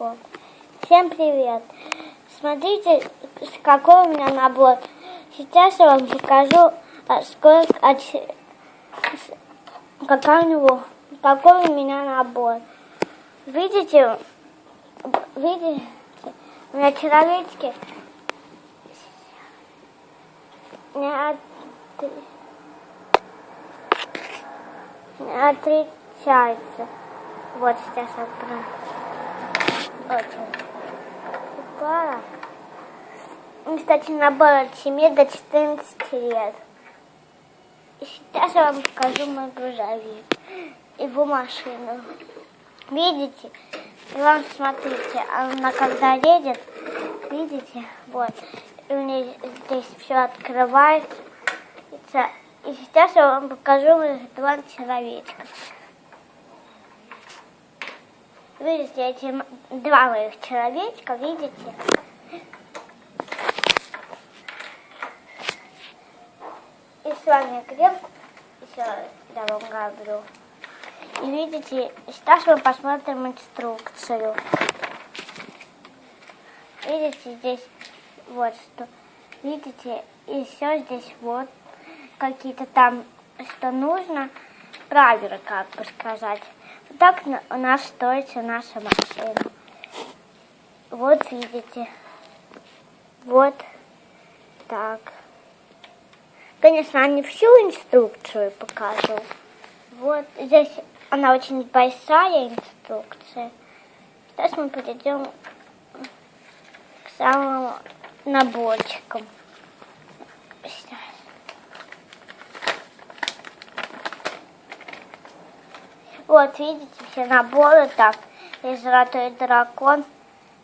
Вот. Всем привет! Смотрите, какой у меня набор. Сейчас я вам покажу, а, сколько, а, какая у него, какой у меня набор. Видите, видите, у меня человечки не, от, не отличаются. Вот сейчас отправлю. Очень. Пара. Кстати, набор от 7 до 14 лет. И сейчас я вам покажу мой грузовик, его машину. Видите? И вам смотрите, она когда едет, видите, вот, и у нее здесь все открывается. И сейчас я вам покажу два человечка. Видите, эти два моих человечка, видите? И с вами крем, еще вам говорю. И видите, сейчас мы посмотрим инструкцию. Видите, здесь вот что. Видите, и все здесь вот какие-то там, что нужно, правила, как бы сказать так у нас строится наша машина. Вот видите. Вот так. Конечно, не всю инструкцию покажу. Вот здесь она очень большая инструкция. Сейчас мы перейдем к самым наборчикам. Сейчас. Вот, видите, все наборы так. И золотой дракон,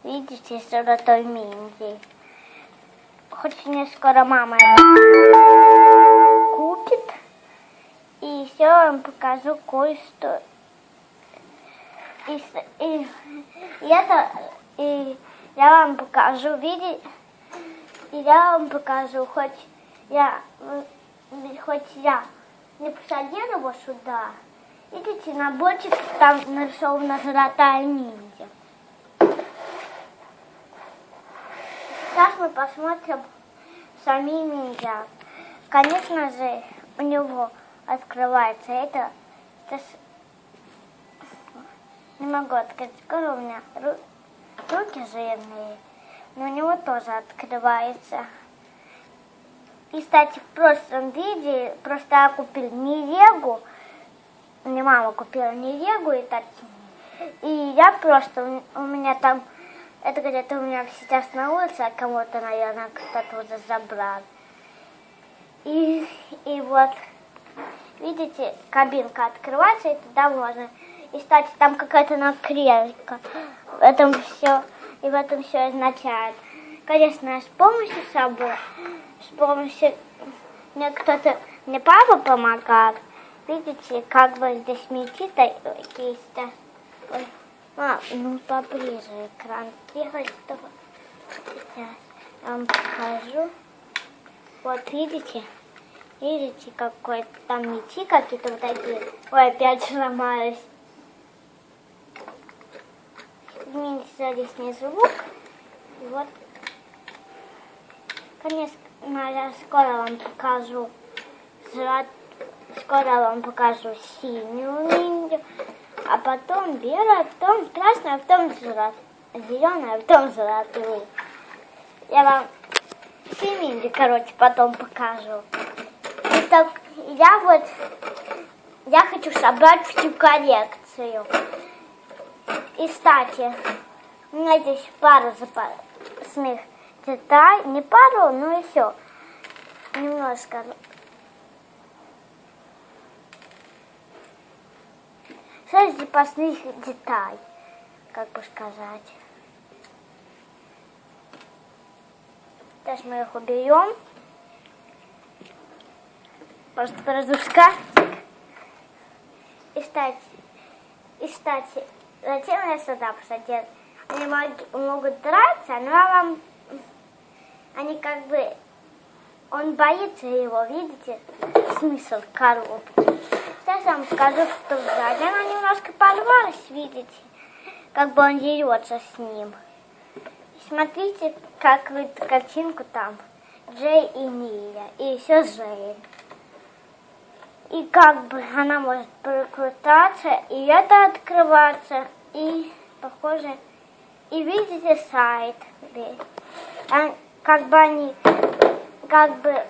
видите, золотой Минди. Хоть мне скоро мама купит. И еще вам покажу кое-что. И, и, и это, и я вам покажу, видите, и я вам покажу, хоть я, хоть я не посадила его сюда, Видите, на бочке там нарисована золотая ниндзя. Сейчас мы посмотрим сами ниндзя. Конечно же, у него открывается это, это не могу открыть, скоро у меня ру, руки жирные, но у него тоже открывается. И, кстати, в прошлом виде просто я купил не Легу, мне мама купила не Легу и такие. И я просто, у меня там, это где-то у меня сейчас на улице, а кому-то, наверное, кто-то уже забрал. И, и вот, видите, кабинка открывается, и туда можно. И, кстати, там какая-то наклейка. В этом все, и в этом все означает. Конечно, с помощью собой, с помощью, мне кто-то, мне папа помогает, Видите, как бы здесь метит есть. Ой. А, ну поближе экран делать. Сейчас я вам покажу. Вот видите? Видите, какой там мечи какие-то вот такие. Ой, опять сломались. Изменится лишний звук. И вот. Конечно, я скоро вам покажу золотой Скоро вам покажу синюю ниндзю, а потом белую, а потом красную, а потом зеленую, а потом золотую. Я вам все ниндзя, короче, потом покажу. И так, я вот, я хочу собрать всю коллекцию. И, кстати, у меня здесь пару запасных деталей, не пару, но еще немножко шесть запасных деталей, как бы сказать. Сейчас мы их уберем. Просто пропускать. И кстати, и кстати, зачем я сюда посадил? Они могут драться, но вам они как бы он боится его, видите, смысл коробки. Вам скажу, что сзади она немножко порвалась, видите. как бы он дерется с ним. Смотрите, как вы картинку там. Джей и Ниля. И еще Джей. И как бы она может прокрутаться, и это открываться, и похоже, и видите сайт. А, как бы они, как бы